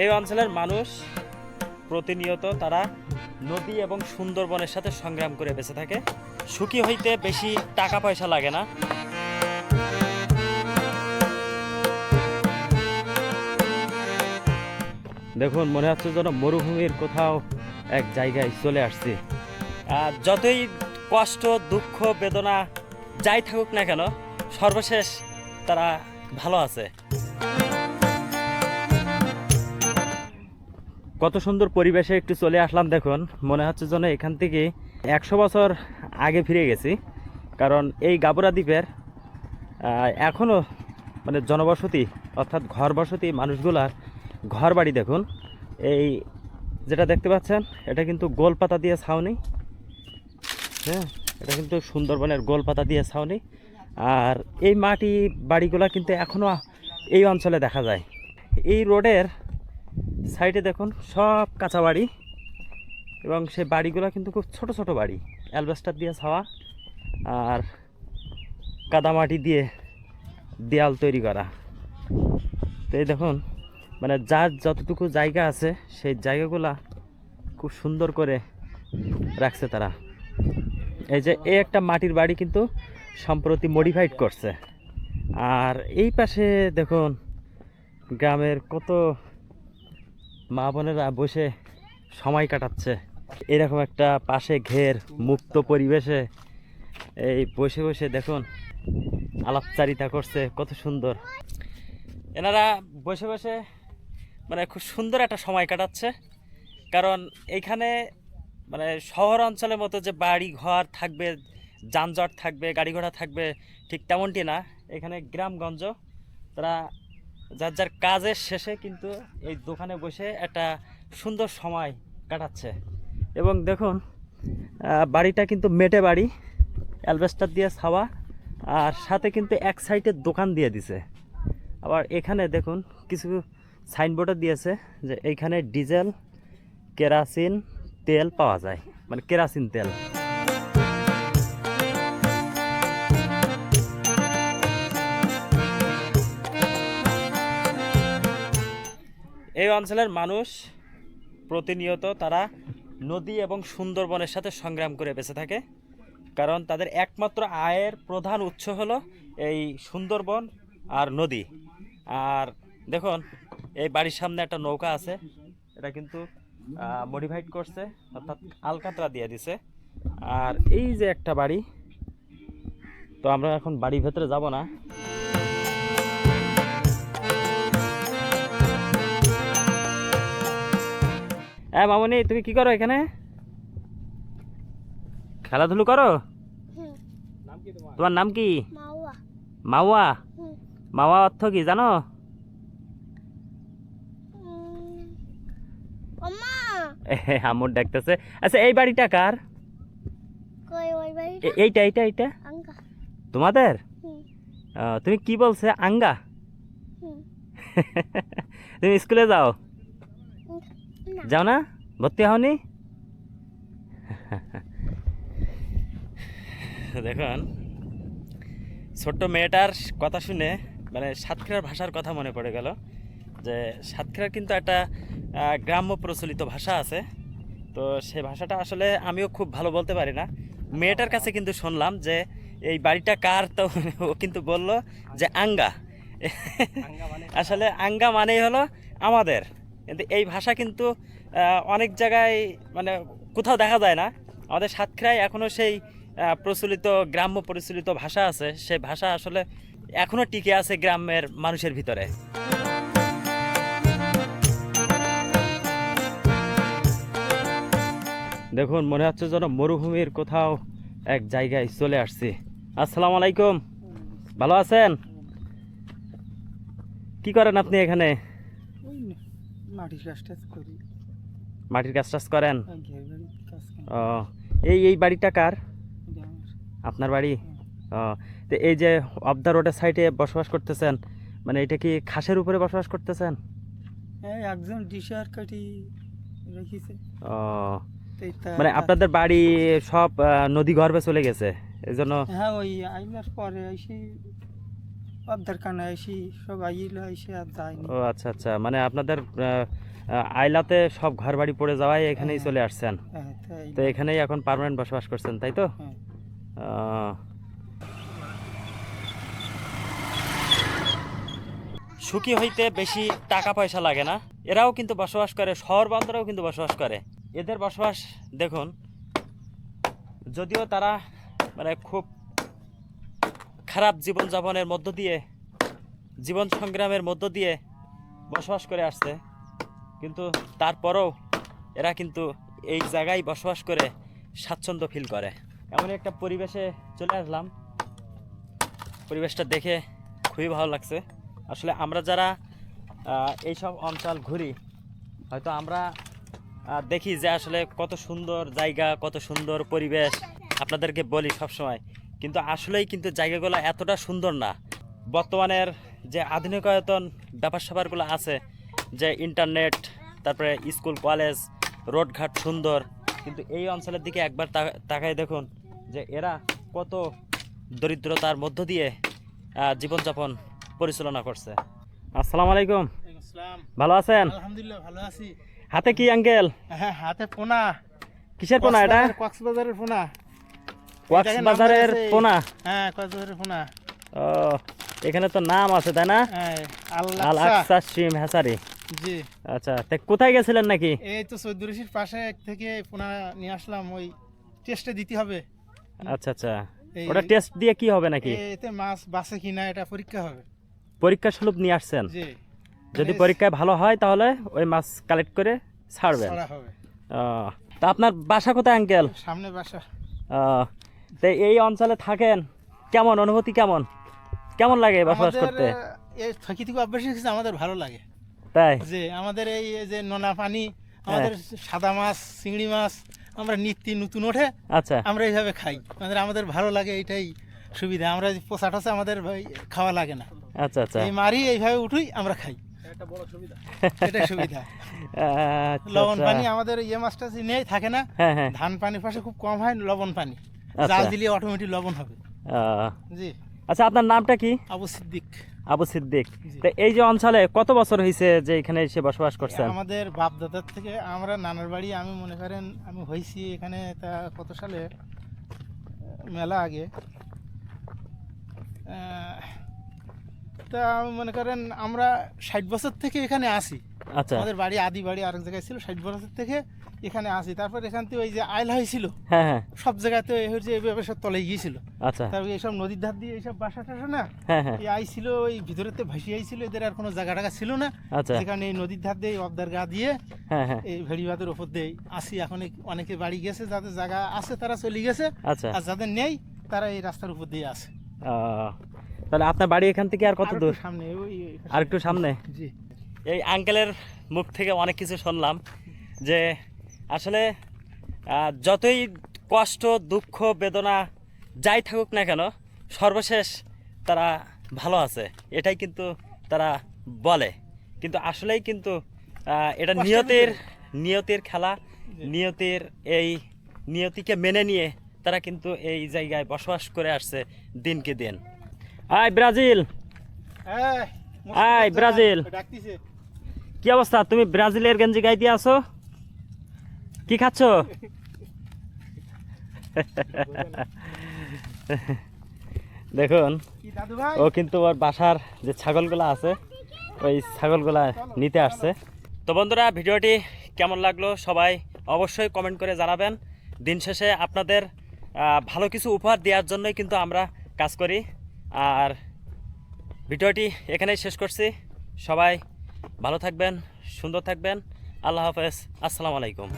এই অঞ্চলের মানুষ প্রতিনিয়ত তারা নদী এবং সুন্দরবনের সাথে সংগ্রাম করে বেঁচে থাকে। সুখী হইতে বেশি টাকা পয়সা লাগে না। দেখুন, মনে হচ্ছে যেন মরুভূমির কোথাও এক জায়গায় চলে আসছি। যতই কষ্ট, দুঃখ, বেদনা যাই থাকুক না কেন, সর্বশেষ তারা ভালো আছে। কত সুন্দর পরিবেশে একটু চলে আসলাম দেখুন। মনে হচ্ছে যেন এখান থেকে একশো বছর আগে ফিরে গেছি। কারণ এই গাবরা দ্বীপের এখনও মানে জনবসতি অর্থাৎ ঘর বসতি মানুষগুলার ঘর বাড়ি দেখুন। এই যেটা দেখতে পাচ্ছেন, এটা কিন্তু গোল পাতা দিয়ে ছাউনি। হ্যাঁ এটা কিন্তু সুন্দরবনের গোল পাতা দিয়ে ছাউনি। আর এই মাটি বাড়িগুলা কিন্তু এখনও এই অঞ্চলে দেখা যায়। এই রোডের সাইডে দেখুন সব কাঁচা বাড়ি এবং সেই বাড়িগুলো কিন্তু খুব ছোট ছোট বাড়ি। অ্যালবেস্টার দিয়ে ছাওয়া আর কাদামাটি দিয়ে দেয়াল তৈরি করা। তো এই দেখুন মানে যার যতটুকু জায়গা আছে সেই জায়গাগুলা খুব সুন্দর করে রাখছে তারা। এই যে এই একটা মাটির বাড়ি কিন্তু সম্প্রতি মডিফাইড করছে। আর এই পাশে দেখুন, গ্রামের কত মা বোনেরা বসে সময় কাটাচ্ছে। এরকম একটা পাশে ঘের মুক্ত পরিবেশে এই বসে বসে দেখুন আলাপচারিতা করছে, কত সুন্দর। এনারা বসে বসে মানে খুব সুন্দর একটা সময় কাটাচ্ছে, কারণ এইখানে মানে শহর অঞ্চলের মতো যে বাড়ি ঘর থাকবে, যানজট থাকবে গাড়ি ঘোড়া থাকবে, ঠিক তেমনটি না। এখানে গ্রামগঞ্জ, তারা যার যার কাজের শেষে কিন্তু এই দোকানে বসে একটা সুন্দর সময় কাটাচ্ছে। এবং দেখুন বাড়িটা কিন্তু মেটে বাড়ি, অ্যালবেস্টার দিয়ে ছাওয়া, আর সাথে কিন্তু এক সাইডে দোকান দিয়ে দিছে। আবার এখানে দেখুন, কিছু সাইনবোর্ডও দিয়েছে যে এইখানে ডিজেল, কেরাসিন তেল পাওয়া যায় মানে কেরাসিন তেল। এই অঞ্চলের মানুষ প্রতিনিয়ত তারা নদী এবং সুন্দরবনের সাথে সংগ্রাম করে বেঁচে থাকে। কারণ তাদের একমাত্র আয়ের প্রধান উৎস হলো এই সুন্দরবন আর নদী। আর দেখুন, এই বাড়ির সামনে একটা নৌকা আছে। এটা কিন্তু মডিফাইড করছে, অর্থাৎ আলকাতরা দিয়ে দিছে। আর এই যে একটা বাড়ি, তো আমরা এখন বাড়ির ভেতরে যাব না। হ্যাঁ মামনি তুমি কি করো এখানে? খেলাধুলো করো? তোমার নাম কি? মাওয়া। মাওয়া? অর্থ কি জানো? আমর ডাকতেছে। আচ্ছা এই বাড়িটা কার? এইটা এইটা এইটা? তোমাদের? তুমি কি বলছে আঙ্গা? তুমি স্কুলে যাও? যাও না ভর্তি হওনি? দেখুন ছোট্ট মেয়েটার কথা শুনে মানে সাতক্ষীরার ভাষার কথা মনে পড়ে গেল যে সাতক্ষীরার কিন্তু একটা গ্রাম্য প্রচলিত ভাষা আছে। তো সে ভাষাটা আসলে আমিও খুব ভালো বলতে পারি না। মেয়েটার কাছে কিন্তু শুনলাম যে এই বাড়িটা কার? তো ও কিন্তু বলল যে আঙ্গা। আসলে আঙ্গা মানেই হলো আমাদের। কিন্তু এই ভাষা কিন্তু অনেক জায়গায় মানে কোথাও দেখা যায় না। আমাদের সাতক্ষীরায় এখনও সেই প্রচলিত, গ্রাম্য প্রচলিত ভাষা আছে। সেই ভাষা আসলে এখনও টিকে আছে গ্রামের মানুষের ভিতরে। দেখুন, মনে হচ্ছে যেন মরুভূমির কোথাও এক জায়গায় চলে আসছি। আসসালামু আলাইকুম। ভালো আছেন? কি করেন আপনি এখানে? মাটির কাজ টাজ করি। মাটির কাজ টাজ করেন? ও এই এই বাড়িটা কার? আপনার বাড়ি? ও তো এই যে অফ দ্য রোডের সাইডে বসবাস করতেছেন মানে এটা কি খাসের উপরে বসবাস করতেছেন? এই একজন ডিশার কাটি রেখেছে। ও মানে আপনাদের বাড়ি সব নদী গর্ভে চলে গেছে। এই জন্য হ্যাঁ ওই আইলার পরে এসে অবদার কানা এসে সব আইল এসে আর যায়নি। ও আচ্ছা আচ্ছা। মানে আপনাদের আইলাতে সব ঘর বাড়ি পড়ে যাওয়ায় এখানেই চলে আসছেন? হ্যাঁ তো এখানেই এখন পার্মানেন্ট বসবাস করছেন তাই তো? হ্যাঁ। সুখী হইতে বেশি টাকা পয়সা লাগে না। এরাও কিন্তু বসবাস করে শহর বন্দরেও কিন্তু বসবাস করে। এদের বসবাস দেখুন যদিও তারা মানে খুব খারাপ জীবনযাপনের মধ্য দিয়ে, জীবন সংগ্রামের মধ্য দিয়ে বসবাস করে আসছে। কিন্তু তারপরেও এরা কিন্তু এই জায়গায় বসবাস করে স্বাচ্ছন্দ্য ফিল করে। এমন একটা পরিবেশে চলে আসলাম। পরিবেশটা দেখে খুবই ভালো লাগছে। আসলে আমরা যারা এইসব অঞ্চল ঘুরি, হয়তো আমরা দেখি যে আসলে কত সুন্দর জায়গা, কত সুন্দর পরিবেশ। আপনাদেরকে বলি সবসময় কিন্তু আসলেই কিন্তু জায়গাগুলো এতটা সুন্দর না। বর্তমানের যে আধুনিকায়তন ব্যাপার স্যাপারগুলো আছে যে ইন্টারনেট তারপরে স্কুল কলেজ রোডঘাট সুন্দর কিন্তু এই অঞ্চলের দিকে একবার তা- তাকায় দেখুন যে এরা কত দরিদ্রতার মধ্য দিয়ে জীবনযাপন পরিচালনা করছে। আসসালামু আলাইকুম। আসসালাম। ভালো আছেন? আলহামদুলিল্লাহ ভালো আছি। হাতে কি আঙ্কেল হ্যাঁ হাতে পোনা। কিসের পোনা এটা? কক্সবাজারের পোনা। নাম আছে। পোনা। হ্যাঁ কক্সবাজারের পোনা। ও এখানে তো নাম আছে তাই না? আল আকসা। শিম হ্যাসারি জি। আচ্ছা তে কোথায় গেছিলেন নাকি? এই তো চৌধুরীশির পাশে থেকে পোনা নিয়ে আসলাম ওই টেস্টে দিতে হবে। আচ্ছা আচ্ছা। ওটা টেস্ট দিয়ে কি হবে নাকি? এতে মাছ বাঁচে কিনা এটা পরীক্ষা হবে। পরীক্ষা স্বরূপ নিয়ে আসছেন। জি। যদি মানে পরীক্ষায় ভালো হয় তাহলে ওই মাছ কালেক্ট করে ছাড়বেন। তা আপনার বাসা কোথায় আঙ্কেল সামনে বাসা। তো এই অঞ্চলে থাকেন কেমন অনুভূতি কেমন? কেমন লাগে বসবাস করতে? এই থাকি থেকে অভ্যাস হয়েছে আমাদের ভালো লাগে। তাই? যে আমাদের এই যে নোনা পানি আমাদের সাদা মাছ চিংড়ি মাছ আমরা নিত্য নতুন ওঠে আচ্ছা। আমরা এইভাবে খাই। আমাদের আমাদের ভালো লাগে এইটাই সুবিধা। আমরা যে পোষা টোষা আমাদের ভাই খাওয়া লাগে না। আচ্ছা আচ্ছা। এই মারি এইভাবে উঠুই আমরা খাই। এটাই সুবিধা। আচ্ছা, লবণ আচ্ছা। পানি আমাদের ইয়ে মাছটা নেই থাকে না। হ্যাঁ হ্যাঁ। ধান পানির পাশে খুব কম হয় লবণ পানি। জাল দিলে অটোমেটিক লবণ হবে। জি। আচ্ছা আপনার নামটা কি? আবু সিদ্দিক। আবু সিদ্দিক। এই যে অঞ্চলে কত বছর হয়েছে যে এখানে এসে বসবাস করছেন? আমাদের বাপ দাদার থেকে আমরা নানার বাড়ি আমি মনে করেন আমি হয়েছি এখানে তা কত সালে? মেলা আগে। তা আমি মনে করেন আমরা ষাট বছর থেকে এখানে আসি আচ্ছা। আমাদের বাড়ি আদি বাড়ি আরেক জায়গায় ছিল ষাট বছর থেকে এখানে আসি। তারপর এখান থেকে ওই যে আইল হয়েছিল হ্যাঁ হ্যাঁ। সব জায়গাতে এই হচ্ছে এইভাবে সব তলে গিয়েছিল আচ্ছা। তারপর এইসব নদীর ধার দিয়ে এইসব বাসা টাসা না হ্যাঁ হ্যাঁ। এই আইছিল ওই ভিতরেতে ভাসি আইছিল এদের আর কোনো জায়গা টাকা ছিল না। আচ্ছা। এই নদীর ধার দিয়ে অবদার গা দিয়ে হ্যাঁ হ্যাঁ। এই ভেড়িবাদের ওপর দিয়ে আসি। এখন অনেকে বাড়ি গেছে যাদের জায়গা আছে তারা চলে গেছে। আচ্ছা। আর যাদের নেই তারা এই রাস্তার উপর দিয়ে আসে। তাহলে আপনার বাড়ি এখান থেকে আর কত দূর? সামনে ওই আর একটু সামনে? জি। এই আঙ্কেলের মুখ থেকে অনেক কিছু শুনলাম যে আসলে যতই কষ্ট দুঃখ বেদনা যাই থাকুক না কেন সর্বশেষ তারা ভালো আছে। এটাই কিন্তু তারা বলে। কিন্তু আসলেই কিন্তু এটা নিয়তির নিয়তির খেলা। নিয়তির এই নিয়তিকে মেনে নিয়ে তারা কিন্তু এই জায়গায় বসবাস করে আসছে দিনকে দিন। আয় ব্রাজিল! আয়, ব্রাজিল। কি অবস্থা? তুমি ব্রাজিলের গেঞ্জি গাই দিয়ে আছো কি খাচ্ছ? দেখুন ও কিন্তু ওর বাসার যে ছাগলগুলো আছে ওই ছাগলগুলা নিতে আসছে। তো বন্ধুরা ভিডিওটি কেমন লাগল সবাই অবশ্যই কমেন্ট করে জানাবেন। দিন শেষে আপনাদের ভালো কিছু উপহার দেওয়ার জন্যই কিন্তু আমরা কাজ করি। আর ভিডিওটি এখানেই শেষ করছি। সবাই ভালো থাকবেন সুন্দর থাকবেন। আল্লাহ হাফেজ। আসসালামু আলাইকুম।